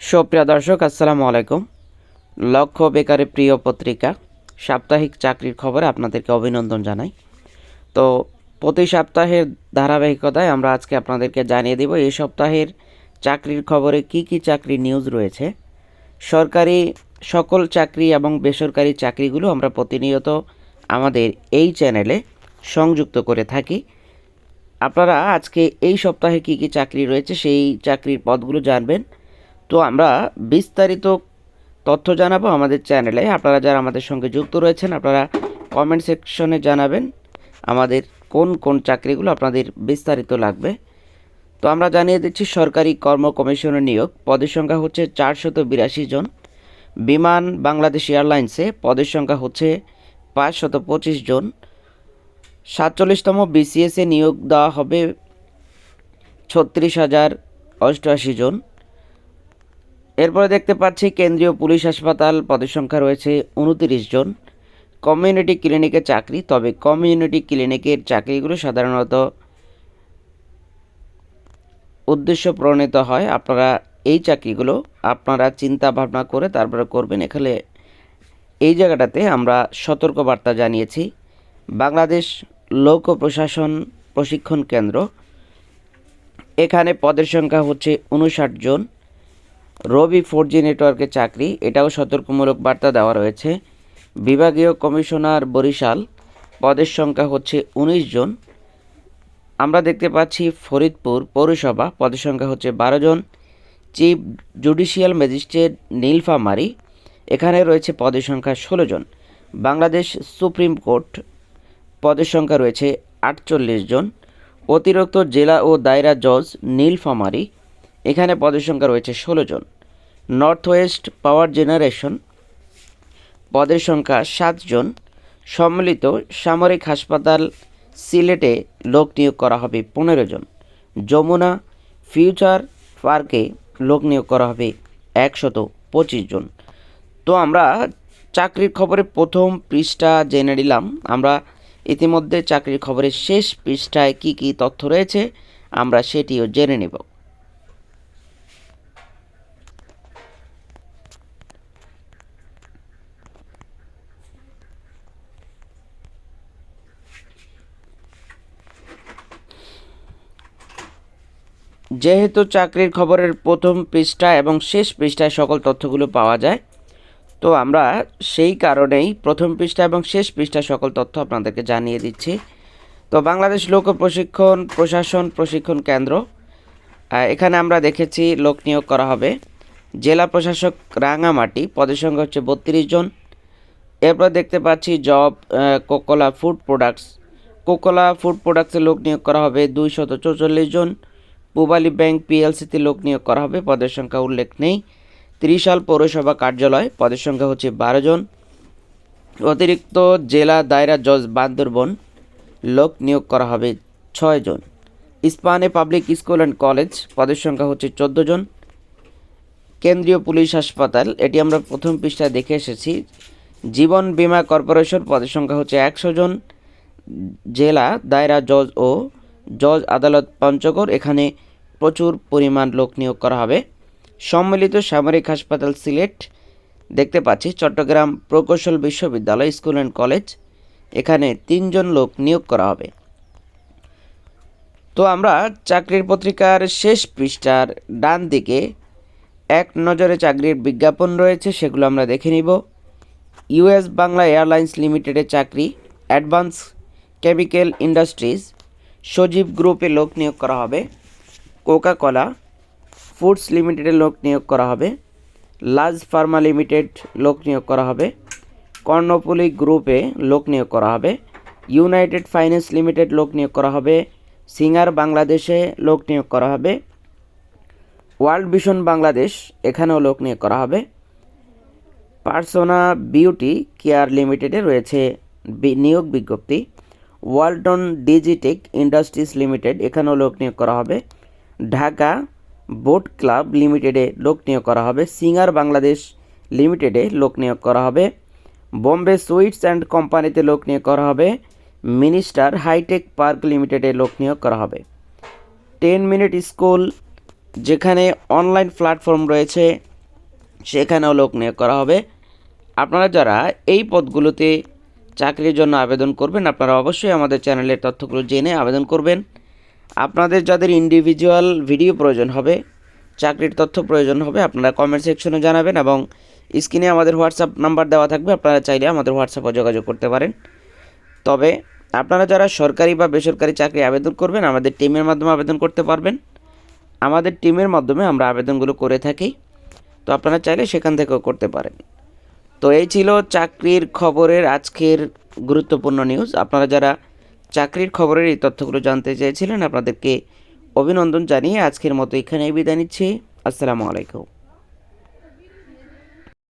সুপ্রিয় দর্শক, আসসালামু আলাইকুম। লক্ষ্য বেকারের প্রিয় পত্রিকা, সাপ্তাহিক চাকরির খবরে আপনাদেরকে অভিনন্দন জানাই। তো প্রতি সপ্তাহের ধারাবাহিকতায় আমরা আজকে আপনাদেরকে জানিয়ে দেব, এই সপ্তাহের চাকরির খবরে কি কি চাকরি নিউজ রয়েছে। সরকারি সকল চাকরি এবং বেসরকারি চাকরিগুলো আমরা প্রতিনিয়ত আমাদের এই চ্যানেলে সংযুক্ত করে থাকি। আপনারা আজকে এই সপ্তাহে কি কি চাকরি রয়েছে, সেই চাকরির পদগুলো জানবেন। তো আমরা বিস্তারিত তথ্য জানাব আমাদের চ্যানেলে। আপনারা যারা আমাদের সঙ্গে যুক্ত রয়েছেন, আপনারা কমেন্ট সেকশনে জানাবেন আমাদের কোন কোন চাকরিগুলো আপনাদের বিস্তারিত লাগবে। তো আমরা জানিয়ে দিচ্ছি, সরকারি কর্ম কমিশনের নিয়োগ। পদের সংখ্যা হচ্ছে চারশত বিরাশি জন। বিমান বাংলাদেশ এয়ারলাইন্সে পদের সংখ্যা হচ্ছে পাঁচশত পঁচিশ জন। সাতচল্লিশতম বিসিএসে নিয়োগ দেওয়া হবে ছত্রিশ হাজার অষ্টআশি জন। এরপরে দেখতে পাচ্ছি কেন্দ্রীয় পুলিশ হাসপাতাল, পদের সংখ্যা রয়েছে উনতিরিশ জন। কমিউনিটি ক্লিনিকে চাকরি, তবে কমিউনিটি ক্লিনিকের চাকরিগুলো সাধারণত উদ্দেশ্য প্রণীত হয়। আপনারা এই চাকরিগুলো আপনারা চিন্তা ভাবনা করে তারপরে করবেন। এখানে এই জায়গাটাতে আমরা সতর্কবার্তা জানিয়েছি। বাংলাদেশ লোক প্রশাসন প্রশিক্ষণ কেন্দ্র। এখানে পদের সংখ্যা হচ্ছে উনষাট জন। রবি ফোর জি নেটওয়ার্কের চাকরি, এটাও সতর্কমূলক বার্তা দেওয়া রয়েছে। বিভাগীয় কমিশনার বরিশাল, পদের সংখ্যা হচ্ছে উনিশ জন। আমরা দেখতে পাচ্ছি ফরিদপুর পৌরসভা, পদের সংখ্যা হচ্ছে বারো জন। চিফ জুডিশিয়াল ম্যাজিস্ট্রেট নীলফামারী এখানে রয়েছে পদের সংখ্যা ষোলো জন। বাংলাদেশ সুপ্রিম কোর্ট, পদের সংখ্যা রয়েছে আটচল্লিশ জন। অতিরিক্ত জেলা ও দায়রা জজ নীলফামারি এখানে পদের সংখ্যা রয়েছে ষোলো জন। নর্থ ওয়েস্ট পাওয়ার জেনারেশন পদের সংখ্যা সাতজন সম্মিলিত সামরিক হাসপাতাল সিলেটে লোক নিয়োগ করা হবে পনেরো জন। যমুনা ফিউচার পার্কে লোক নিয়োগ করা হবে একশত পঁচিশ জন। তো আমরা চাকরির খবরে প্রথম পৃষ্ঠা জেনে নিলাম। আমরা ইতিমধ্যে চাকরির খবরের শেষ পৃষ্ঠায় কি কি তথ্য রয়েছে, আমরা সেটিও জেনে নেব। যেহেতু চাকরির খবরের প্রথম পৃষ্ঠা এবং শেষ পৃষ্ঠায় সকল তথ্যগুলো পাওয়া যায়, তো আমরা সেই কারণেই প্রথম পৃষ্ঠা এবং শেষ পৃষ্ঠায় সকল তথ্য আপনাদেরকে জানিয়ে দিচ্ছি। তো বাংলাদেশ লোক প্রশিক্ষণ, প্রশাসন প্রশিক্ষণ কেন্দ্র এখানে আমরা দেখেছি লোক নিয়োগ করা হবে। জেলা প্রশাসক রাঙামাটি পদের সংখ্যা হচ্ছে বত্রিশ জন। এরপর দেখতে পাচ্ছি job Kokola food products. Kokola food প্রোডাক্টসে লোক নিয়োগ করা হবে দুইশত চৌচল্লিশ জন। পূবালী ব্যাংক পিএলসিতে লোক নিয়োগ করা হবে, পদের সংখ্যা উল্লেখ নেই। ত্রিশাল পৌরসভা কার্যালয়, পদের সংখ্যা হচ্ছে বারো জন। অতিরিক্ত জেলা দায়রা জজ বান্দরবন লোক নিয়োগ করা হবে ছয় জন। Ispahani public school and college, পদের সংখ্যা হচ্ছে চোদ্দ জন। কেন্দ্রীয় পুলিশ হাসপাতাল, এটি আমরা প্রথম পৃষ্ঠায় দেখে এসেছি। জীবন বীমা কর্পোরেশন, পদের সংখ্যা হচ্ছে একশো জন। জেলা দায়রা জজ ও জজ আদালত পঞ্চগড়, এখানে প্রচুর পরিমাণ লোক নিয়োগ করা হবে। সম্মিলিত সামরিক হাসপাতাল সিলেট দেখতে পাচ্ছি, চট্টগ্রাম প্রকৌশল বিশ্ববিদ্যালয় স্কুল অ্যান্ড কলেজ, এখানে তিনজন লোক নিয়োগ করা হবে। তো আমরা চাকরির পত্রিকার শেষ পৃষ্ঠার ডান দিকে এক নজরে চাকরির বিজ্ঞাপন রয়েছে, সেগুলো আমরা দেখে নিব। ইউএস বাংলা এয়ারলাইন্স লিমিটেডের চাকরি, অ্যাডভান্স কেমিক্যাল ইন্ডাস্ট্রিজ সজীব গ্রুপে লোক নিয়োগ করা হবে। কোকা কলা ফুডস লিমিটেডে লোক নিয়োগ করা হবে। লাজ ফার্মা লিমিটেড লোক নিয়োগ করা হবে। কর্ণপুলি গ্রুপে লোক নিয়োগ করা হবে। ইউনাইটেড ফাইন্যান্স লিমিটেড লোক নিয়োগ করা হবে। সিঙ্গার বাংলাদেশে লোক নিয়োগ করা হবে। ওয়ার্ল্ড ভিশন বাংলাদেশ এখানেও লোক নিয়োগ করা হবে। পার্সোনা বিউটি কেয়ার লিমিটেডে রয়েছে নিয়োগ বিজ্ঞপ্তি। ওয়ালটন ডিজিটেক ইন্ডাস্ট্রিজ লিমিটেড, এখানেও লোক নিয়োগ করা হবে। ঢাকা বোট ক্লাব লিমিটেডে লোক নিয়োগ করা হবে। সিঙ্গার বাংলাদেশ লিমিটেডে লোক নিয়োগ করা হবে। বোম্বে সুইটস অ্যান্ড কোম্পানিতে লোক নিয়োগ করা হবে। মিনিস্টার হাইটেক পার্ক লিমিটেডে লোক নিয়োগ করা হবে। টেন মিনিট স্কুল, যেখানে অনলাইন প্ল্যাটফর্ম রয়েছে, সেখানেও লোক নিয়োগ করা হবে। আপনারা যারা এই পদগুলোতে চাকরির জন্য আবেদন করবেন, আপনারা অবশ্যই আমাদের চ্যানেলের তথ্যগুলো জেনে আবেদন করবেন। আপনাদের যাদের ইন্ডিভিজুয়াল ভিডিও প্রয়োজন হবে, চাকরির তথ্য প্রয়োজন হবে, আপনারা কমেন্ট সেকশনে জানাবেন এবং স্ক্রিনে আমাদের হোয়াটসঅ্যাপ নাম্বার দেওয়া থাকবে, আপনারা চাইলে আমাদের হোয়াটসঅ্যাপে যোগাযোগ করতে পারেন। তবে আপনারা যারা সরকারি বা বেসরকারি চাকরি আবেদন করবেন, আমাদের টিমের মাধ্যমে আবেদন করতে পারবেন। আমাদের টিমের মাধ্যমে আমরা আবেদনগুলো করে থাকি। তো আপনারা চাইলে সেখান থেকেও করতে পারেন। তো এই ছিল চাকরির খবরের আজকের গুরুত্বপূর্ণ নিউজ আপনারা যারা চাকরির খবরের এই তথ্যগুলো জানতে চেয়েছিলেন, আপনাদেরকে অভিনন্দন জানিয়ে আজকের মতো এখানেই বিদায় নিচ্ছি। আসসালামু আলাইকুম।